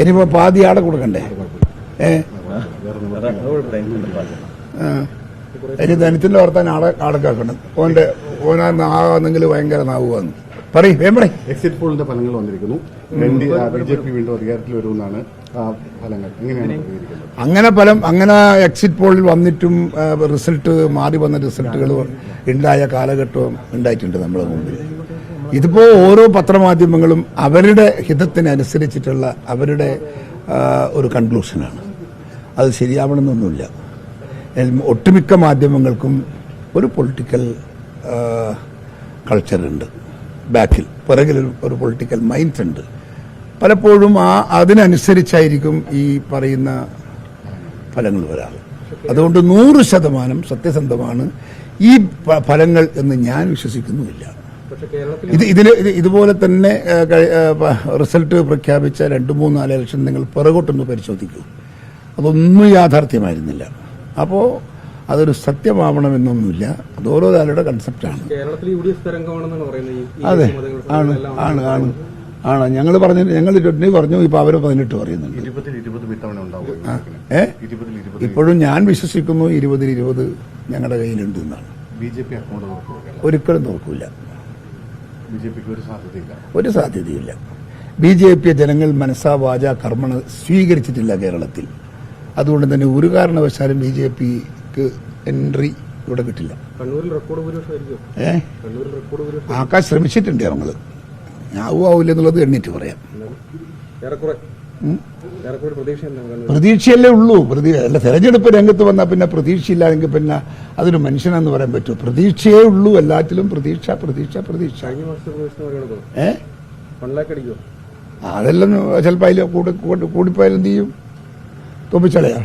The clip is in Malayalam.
ഇനിയിപ്പോ പാതി ആടെ കൊടുക്കണ്ടേ? ഏ. ഇനി ധനത്തിന്റെ വർത്താൻ ആടെ ആടക്കാക്കണം. ഓന്റെ ഓനാ നാവെന്നെങ്കിൽ ഭയങ്കര നാവുകയെന്ന് പറയും വേമ്പടേ എക്സിറ്റ് പോളിന്റെ ഫലങ്ങൾ വന്നിരിക്കുന്നു. ബി ജെ പി വീണ്ടും അധികാരത്തിൽ വരുമെന്നാണ് ആ ഫലങ്ങൾ. അങ്ങനെ ഫലം അങ്ങനെ എക്സിറ്റ് പോളിൽ വന്നിട്ടും റിസൾട്ട് മാറി വന്ന റിസൾട്ടുകൾ ഉണ്ടായ കാലഘട്ടവും ഉണ്ടായിട്ടുണ്ട് നമ്മുടെ മുമ്പിൽ. ഇതിപ്പോ ഓരോ പത്രമാധ്യമങ്ങളും അവരുടെ ഹിതത്തിനനുസരിച്ചിട്ടുള്ള അവരുടെ ഒരു കൺക്ലൂഷനാണ്. അത് ശരിയാവണമെന്നൊന്നുമില്ല. ഒട്ടുമിക്ക മാധ്യമങ്ങൾക്കും ഒരു പൊളിറ്റിക്കൽ കൾച്ചറുണ്ട്. ബാക്കിൽ പിറകിൽ ഒരു പൊളിറ്റിക്കൽ മൈൻഡ് ഉണ്ട് പലപ്പോഴും ആ അതിനനുസരിച്ചായിരിക്കും ഈ പറയുന്ന ഫലങ്ങൾ വരാറ് അതുകൊണ്ട് നൂറ് ശതമാനം സത്യസന്ധമാണ് ഈ ഫലങ്ങൾ എന്ന് ഞാൻ വിശ്വസിക്കുന്നുമില്ല. ഇത് ഇതിന് ഇത് ഇതുപോലെ തന്നെ റിസൾട്ട് പ്രഖ്യാപിച്ച രണ്ട് മൂന്ന് നാല് ഇലക്ഷൻ നിങ്ങൾ പിറകോട്ടൊന്ന് പരിശോധിക്കൂ. അതൊന്നും യാഥാർത്ഥ്യമായിരുന്നില്ല. അപ്പോൾ അതൊരു സത്യമാവണമെന്നൊന്നുമില്ല. അത് ഓരോ ആളുടെ കൺസെപ്റ്റാണ് അതെ. ആണ്. ആണ്. ആണ്. ആണ്. ഞങ്ങൾ പറഞ്ഞു ഞങ്ങൾ ഇരുപത്തിനെ പറഞ്ഞു ഇപ്പൊ അവർ പതിനെട്ട് പറയുന്നുണ്ട്. ഏ? ഇപ്പോഴും ഞാൻ വിശ്വസിക്കുന്നു ഇരുപതിൽ ഇരുപത് ഞങ്ങളുടെ കയ്യിലുണ്ട് എന്നാണ്. ബി ജെ പി അക്കൗണ്ട് തുറക്കുക ഒരിക്കലും നോക്കൂല ഒരു സാധ്യതയില്ല. ബി ജെ പി ജനങ്ങൾ മനസ്സാ വാച കർമ്മണ സ്വീകരിച്ചിട്ടില്ല കേരളത്തിൽ. അതുകൊണ്ട് തന്നെ ഒരു കാരണവശാലും ബി ജെ പിക്ക് എൻട്രി ഇവിടെ കിട്ടില്ല. കണ്ണൂരിൽ റെക്കോർഡ് ഭൂരിപക്ഷമായിരിക്കും. കണ്ണൂരിൽ റെക്കോർഡ് ഭൂരിപക്ഷം. ആക്കാൻ ശ്രമിച്ചിട്ടുണ്ട് ഞങ്ങൾ ആവും ആവില്ല എന്നുള്ളത് എണ്ണിട്ട് പറയാം. പ്രതീക്ഷയല്ലേ ഉള്ളൂ. പ്രതീ അല്ല തെരഞ്ഞെടുപ്പ് രംഗത്ത് വന്നാൽ പിന്നെ പ്രതീക്ഷയില്ലായെങ്കിൽ പിന്നെ അതൊരു മനുഷ്യനെന്ന് പറയാൻ പറ്റുമോ പ്രതീക്ഷയേ ഉള്ളൂ. എല്ലാറ്റിലും പ്രതീക്ഷ പ്രതീക്ഷ പ്രതീക്ഷ. ഏ? അതെല്ലാം ചിലപ്പോൾ അതിൽ കൂടി കൂടി- കൂടിപ്പോയാലും എന്ത് ചെയ്യും? തോപ്പിച്ചളയാ.